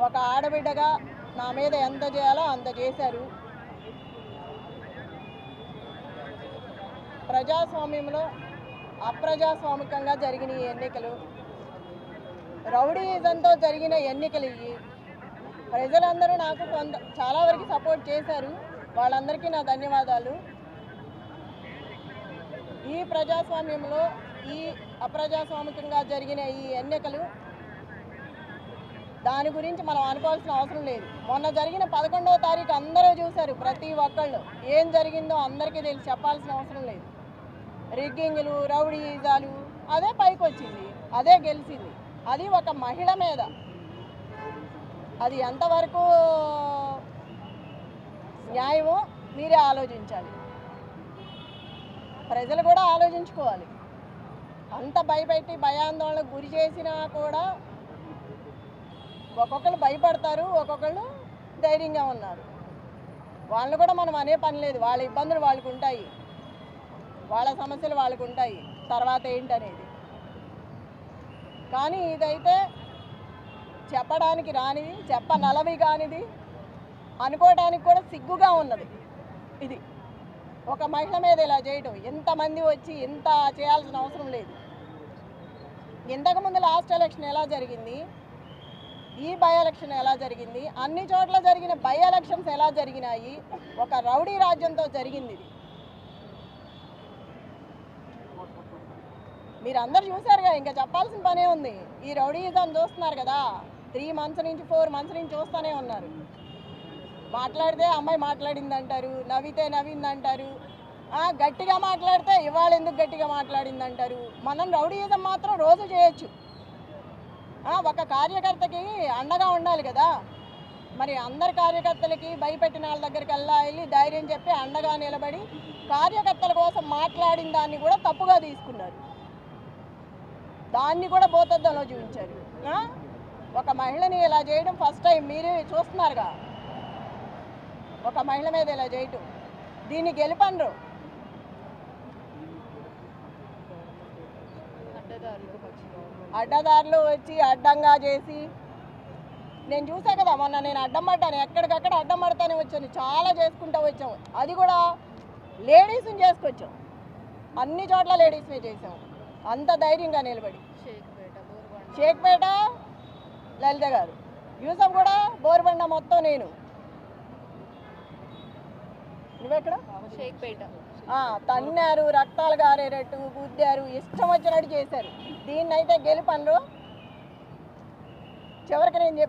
ఒక ఆడబిడ్డగా నా మీద ఎంత చేయాలో అంత చేశారు. ప్రజాస్వామ్యంలో అప్రజాస్వామికంగా జరిగిన ఈ ఎన్నికలు రౌడీయిజంతో జరిగిన ఎన్నికలు ఇవి. ప్రజలందరూ నాకు కొంత చాలా వరకు సపోర్ట్ చేశారు. వాళ్ళందరికీ నా ధన్యవాదాలు. ఈ ప్రజాస్వామ్యంలో ఈ అప్రజాస్వామికంగా జరిగిన ఈ ఎన్నికలు దాని గురించి మనం అనుకోవాల్సిన అవసరం లేదు. మొన్న జరిగిన పదకొండవ తారీఖు అందరూ చూశారు ప్రతి ఒక్కళ్ళు. ఏం జరిగిందో అందరికీ తెలిసి చెప్పాల్సిన అవసరం లేదు. రిగ్గింగ్లు రౌడీజాలు అదే పైకి వచ్చింది అదే గెలిచింది. అది ఒక మహిళ మీద. అది ఎంతవరకు న్యాయమో మీరే ఆలోచించాలి. ప్రజలు కూడా ఆలోచించుకోవాలి. అంత భయపెట్టి భయాందోళనకు గురి చేసినా కూడా ఒక్కొక్కరు భయపడతారు ఒక్కొక్కళ్ళు ధైర్యంగా ఉన్నారు. వాళ్ళని కూడా మనం అనే పని లేదు. వాళ్ళ ఇబ్బందులు వాళ్ళకు ఉంటాయి. వాళ్ళ సమస్యలు వాళ్ళకు ఉంటాయి. తర్వాత ఏంటనేది. కానీ ఇదైతే చెప్పడానికి రానిది చెప్పనలవి కానిది అనుకోవడానికి కూడా సిగ్గుగా ఉన్నది. ఇది. ఒక మహిళ మీద ఇలా చేయడం ఎంతమంది వచ్చి ఇంత చేయాల్సిన అవసరం లేదు. ఇంతకుముందు లాస్ట్ ఎలక్షన్ ఎలా జరిగింది? ఈ బై ఎలక్షన్ ఎలా జరిగింది? అన్ని చోట్ల జరిగిన బై ఎలక్షన్స్ ఎలా జరిగినాయి? ఒక రౌడీ రాజ్యంతో జరిగింది ఇది. మీరు అందరు చూసారుగా ఇంకా చెప్పాల్సిన పనే ఉంది. ఈ రౌడీయిజం చూస్తున్నారు కదా త్రీ మంత్స్ నుంచి ఫోర్ మంత్స్ నుంచి చూస్తూనే ఉన్నారు. మాట్లాడితే అమ్మాయి మాట్లాడింది అంటారు నవ్వితే నవ్వింది అంటారు గట్టిగా మాట్లాడితే ఇవాళ ఎందుకు గట్టిగా మాట్లాడింది అంటారు మనం రౌడీజం మాత్రం రోజు చేయొచ్చు. ఒక కార్యకర్తకి అండగా ఉండాలి కదా. మరి అందరి కార్యకర్తలకి భయపెట్టిన వాళ్ళ దగ్గరికి వెళ్ళా వెళ్ళి ధైర్యం చెప్పి అండగా నిలబడి కార్యకర్తల కోసం మాట్లాడిన దాన్ని కూడా తప్పుగా తీసుకున్నారు. దాన్ని కూడా భూతద్దంలో చూపించారు. ఒక మహిళని ఇలా చేయడం ఫస్ట్ టైం మీరే చూస్తున్నారుగా. ఒక మహిళ మీద ఇలా చేయటం. దీన్ని గెలిపండ్రు. అడ్డదారులు వచ్చి అడ్డంగా చేసి నేను చూసా కదా మొన్న నేను అడ్డం పడ్డాను ఎక్కడికక్కడ అడ్డం పడతానే వచ్చాను చాలా చేసుకుంటూ వచ్చాము. అది కూడా లేడీస్ని చేసుకొచ్చాం. అన్ని చోట్ల లేడీస్నే చేసాం అంత ధైర్యంగా నిలబడి. షేక్పేట లలిత గారు. యూసఫ్ కూడా బోర్బండ మొత్తం నేను. నువ్వెక్కడ? షేక్పేట. తన్నారు రక్తాలు గారేటట్టు గుద్దారు ఇష్టం వచ్చినట్టు చేశారు. దీన్నైతే గెలుపన్రు. చివరికి నేను చెప్పి